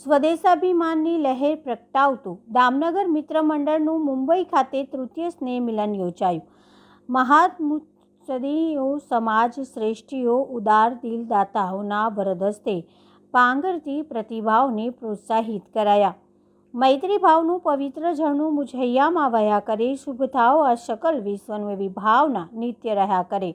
સ્વદેશાભિમાનની લહેર પ્રગટાવતું દામનગર મિત્ર મંડળનું મુંબઈ ખાતે તૃતીય સ્નેહ મિલન યોજાયું. મહાત્મુસદીઓ, સમાજ શ્રેષ્ઠીઓ, ઉદાર દિલદાતાઓના વરદસ્તે પાંગરતી પ્રતિભાવને પ્રોત્સાહિત કરાયા. મૈત્રીભાવનું પવિત્ર ઝરણું મુજૈયામાં વહ્યા કરે શુભતાઓ આ શકલ વિશ્વનું એવી ભાવના નિત્ય રહ્યા કરે.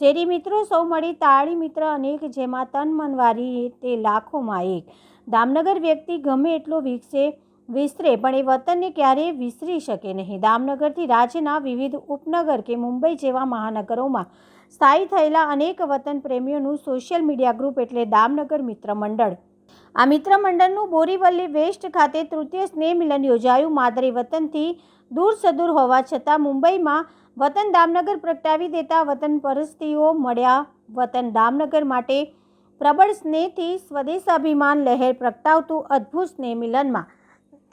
શેરી મિત્રો સૌ મળી, તાળી મિત્ર અનેક, જેમાં તન મનવારી તે લાખોમાં એક. દામનગર વ્યક્તિ ગમે એટલો વિકસે, વિસ્તરે, પણ એ વતનને ક્યારેય વિસરી શકે નહીં. દામનગરથી રાજ્યના વિવિધ ઉપનગર કે મુંબઈ જેવા મહાનગરોમાં સ્થાયી થયેલા અનેક વતન પ્રેમીઓનું સોશિયલ મીડિયા ગ્રુપ એટલે દામનગર મિત્ર મંડળ. આ મિત્ર મંડળનું બોરીવલ્લી વેસ્ટ ખાતે તૃતીય સ્નેહ મિલન યોજાયું. માદરે વતનથી દૂર સદૂર હોવા છતાં મુંબઈમાં વતન દામનગર પ્રગટાવી દેતા વતન પરસ્તીઓ મળ્યા. વતન દામનગર માટે પ્રબળ સ્નેહથી સ્વદેશાભિમાન લહેર પ્રગટાવતું અદ્ભુત સ્નેહ મિલનમાં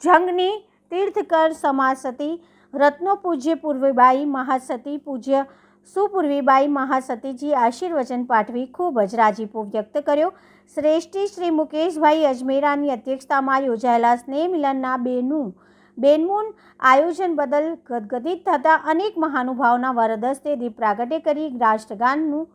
જંગની તીર્થકર સમાસતી રત્નો પૂજ્ય પૂર્વીબાઈ મહાસતી, પૂજ્ય સુપૂર્વીબાઈ મહાસતીજી આશીર્વચન પાઠવી ખૂબ જ રાજીપો વ્યક્ત કર્યો. શ્રેષ્ઠી શ્રી મુકેશભાઈ અજમેરાની અધ્યક્ષતામાં યોજાયેલા સ્નેહ મિલનના બેનું બેનમૂન આયોજન બદલ ગદગદિત થતા અનેક મહાનુભાવના વરદસ્તે દીપ પ્રાગટ્ય કરી રાષ્ટ્રગાનનું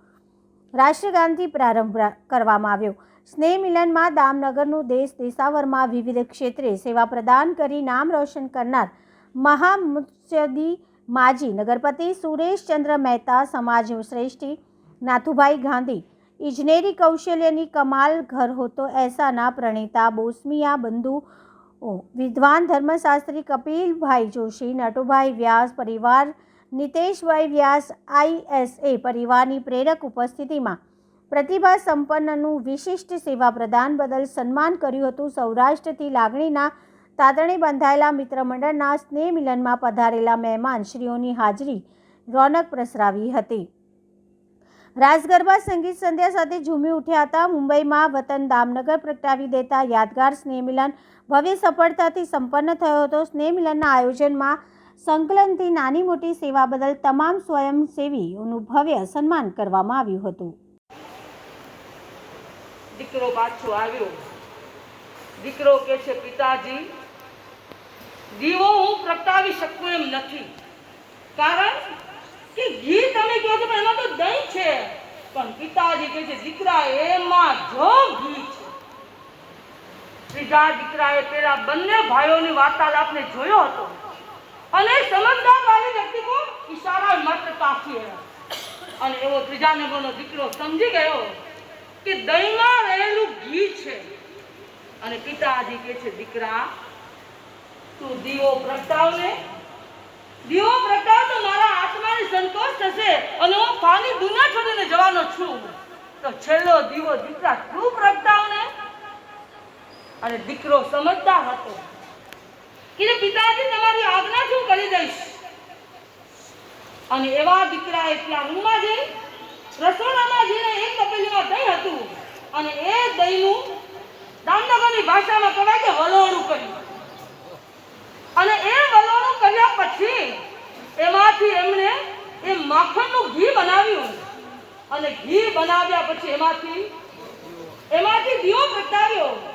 રાષ્ટ્રગાનથી પ્રારંભ કરવામાં આવ્યો. સ્નેહ મિલનમાં દામનગરનું દેશ દેશાવરમાં વિવિધ ક્ષેત્રે સેવા પ્રદાન કરી નામ રોશન કરનાર મહામુત્સદી માજી નગરપતિ સુરેશચંદ્ર મહેતા, સમાજ શ્રેષ્ઠી નાથુભાઈ ગાંધી, ઇજનેરી કૌશલ્યની કમાલ ઘર હોતો એસાના પ્રણેતા બોસ્મિયા બંધુ વિદ્વાન ધર્મશાસ્ત્રી કપિલભાઈ જોશી, નટુભાઈ વ્યાસ, પરિવાર નિતેશભાઈ વ્યાસ આઈએસએ પરિવારની પ્રેરક ઉપસ્થિતિમાં પ્રતિભા સંપન્નનું વિશિષ્ટ સેવા પ્રદાન બદલ સન્માન કર્યું હતું. સૌરાષ્ટ્રથી લાગણીના તાતણે બંધાયેલા મિત્રમંડળના સ્નેહ મિલનમાં પધારેલા મહેમાન શ્રીઓની હાજરી રોનક પ્રસરાવી હતી. રાજગરબા સંગીત સંધ્યા સાથે ઝૂમી ઉઠ્યા હતા. મુંબઈમાં વતન દામનગર પ્રગટાવી દેતા યાદગાર સ્નેહ મિલન ભવ્ય સફળતાથી સંપન્ન થયો હતો. સ્નેહ મિલનના આયોજનમાં સંકલનથી નાની મોટી સેવા બદલ તમામ સ્વયંસેવીઓનું ભવ્ય સન્માન કરવામાં આવ્યું હતું. દીકરો પાછો આવ્યો. દીકરો કે છે, પિતાજી, દીવો હું પ્રગટાવી શકું એમ નથી. કારણ કે ઘી તમે કહો છો એમાં તો દહીં છે. પણ પિતાજી કે છે, દીકરા, એમાં જો ઘી છે. ત્રીજા દીકરાએ પેલા બંને ભાઈઓની વાર્તાલાપને જોયો હતો. અને સમજદાર વાળી વ્યક્તિ કો ઈશારા મત કાફી હે અને એવો ત્રીજા નંબરનો દીકરો સમજી ગયો કે દહીંમાં રહેલું ઘી છે. અને પિતાજી કે છે, દીકરા, તું દીવો પ્રગટાવને. દીવો પ્રગટાવ તો મારા આત્માને સંતોષ થશે અને હું ફાની દુનિયા છોડીને જવાનો છું. તો છેલ્લો દીવો દીકરા તું પ્રગટાવને. અને દીકરો સમજદાર હતો. કે પિતાજી તમારી આજ્ઞા છું કરી દઈશ? અને એવા દીકરાએ એટલા રૂમમાં જઈ, રસોડામાં જઈને એક તપેલીમાં દહીં હતું અને એ દહીંનું દામનગરની ભાષામાં કહેવાય કે વલોણું કર્યું. અને એ વલોણું કર્યા પછી એમાંથી એમણે એ માખણનું ઘી બનાવ્યું. અને ઘી બનાવ્યા પછી એમાંથી એમાંથી દીવો પ્રગટાવ્યો.